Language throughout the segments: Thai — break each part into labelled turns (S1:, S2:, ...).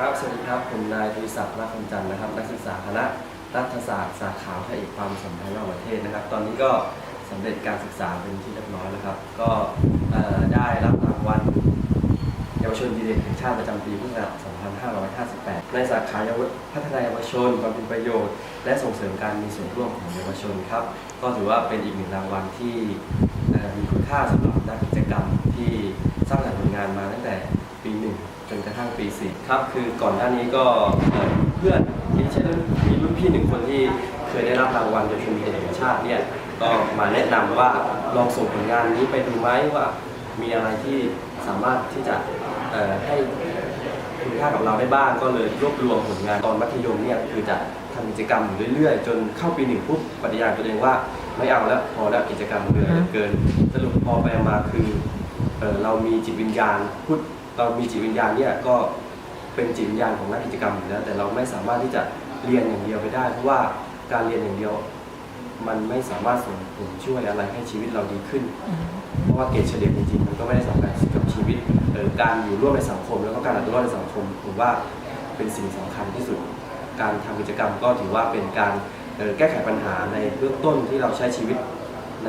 S1: ครับ สวัสดีครับ ผมนายธีศักดิ์รักคำจันทร์นะครับ นักศึกษาคณะรัฐศาสตร์สาขาวิทยเอกความสัมพันธ์ระหว่างประเทศนะครับ ตอนนี้ก็สำเร็จการศึกษาเป็นที่เรียบร้อยแล้วครับ ก็ได้รับรางวัลเยาวชนดีเด่นแห่งชาติประจำปีพุทธศักราช 2558 ในสาขาเยาวพัฒนาเยาวชนความเป็นประโยชน์ และส่งเสริมการมีส่วนร่วมของเยาวชนครับ ก็ถือว่าเป็นอีกหนึ่งรางวัลที่มีคุณค่าสำหรับนักกิจกรรมที่สร้างสรรค์ผลงานมา จนกระทั่งปีสี่ครับ คือก่อนหน้านี้ก็เพื่อนที่ใช่นมีรุ่นพี่หนึ่งคนที่เคยได้รับรางวัลเยาวชนดีเด่นแห่งชาติเนี่ยก็มาแนะนำว่าลองส่งผลงานนี้ไปดูไหมว่ามีอะไรที่สามารถที่จะให้คุณค่ากับเราได้บ้างก็เลยรวบรวมผลงานตอนมัธยมเนี่ยคือจะทำกิจกรรมอยู่เรื่อยๆ จนเข้าปีหนึ่งปุ๊บปฏิญาณตัวเองว่าไม่เอาแล้วพอแล้วกิจกรรมเหนื่อยเหลือเกินสรุปพอไปมาคือเอเรามีจิตวิญญาณพูด เรามีจิตวิญญาณเนี่ยก็เป็นจิตวิญญาณของนักกิจกรรมอยู่แล้ว แต่เราไม่สามารถที่จะเรียนอย่างเดียวไปได้ เพราะว่าการเรียนอย่างเดียว มันไม่สามารถส่งผลช่วยอะไรให้ชีวิตเราดีขึ้น เพราะว่าเกรดเฉลี่ยจริงๆมันก็ไม่ได้สำคัญกับชีวิตเออการอยู่ร่วมในสังคม แล้วก็การเอาตัวรอดในสังคมผมว่าเป็นสิ่งสำคัญที่สุด การทำกิจกรรมก็ถือว่าเป็นการแก้ไขปัญหาในเบื้องต้นที่เราใช้ชีวิตใน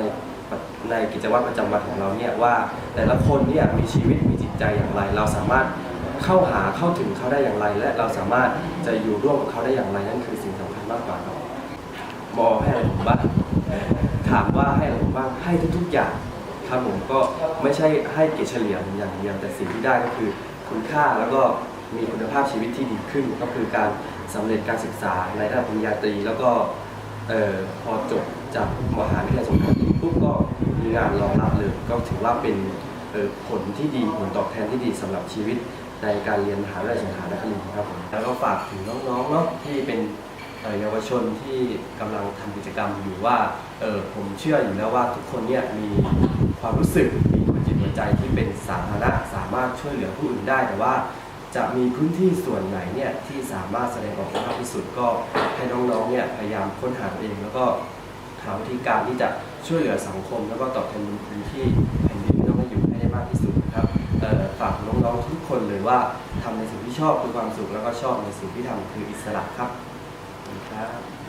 S1: ในกิจวัตรประจำวันของเราเนี่ยว่า แต่ละคนเนี่ยมีชีวิตมีจิตใจอย่างไร เราสามารถเข้าหาเข้าถึงเขาได้อย่างไร และเราสามารถจะอยู่ร่วมกับเขาได้อย่างไรนั่นคือสิ่งสำคัญมากกว่าครับมอให้อะไรผมบ้างถามว่าให้อะไรผมบ้างให้ทุกๆอย่างครับผมก็ไม่ใช่ให้เกียรดเฉลี่ยอย่างเดียวแต่สิ่งที่ได้ก็คือคุณค่าแล้วก็มีคุณภาพชีวิตที่ดีขึ้น ก็คือการสำเร็จการศึกษาในระดับปริญญาตรี แล้วก็ออพอจบจากมหาวิทยาลัยสงขลา มีงานรองรับเลยก็ถือว่าเป็นผลที่ดีผลตอบแทนที่ดีสำหรับชีวิตในการเรียนมหาวิทยาลัยสงขลานครินทร์ครับผมแล้วก็ฝากถึงน้องๆเนาะที่เป็นเยาวชนที่กำลังทำกิจกรรมอยู่ว่าเออผมเชื่ออยู่แล้วว่าทุกคนเนี่ยมีความรู้สึกมีหัวจิตหัวใจที่เป็นสาธารณะสามารถช่วยเหลือผู้อื่นได้แต่ว่าจะมีพื้นที่ส่วนไหนเนี่ยที่สามารถแสดงออกได้มากที่สุดก็ให้น้องๆเนี่ยพยายามค้นหาตัวเองแล้วก็หาวิธีการที่จะ ช่วยเหลือสังคม แล้วก็ตอบแทนบุญคุณที่แผ่นดินต้องมาอยู่ให้ได้มากที่สุดนะครับฝากน้องๆทุกคนเลยว่าทำในสิ่งที่ชอบคือความสุขแล้วก็ชอบในสิ่งที่ทำคืออิสระครับบคุณครับ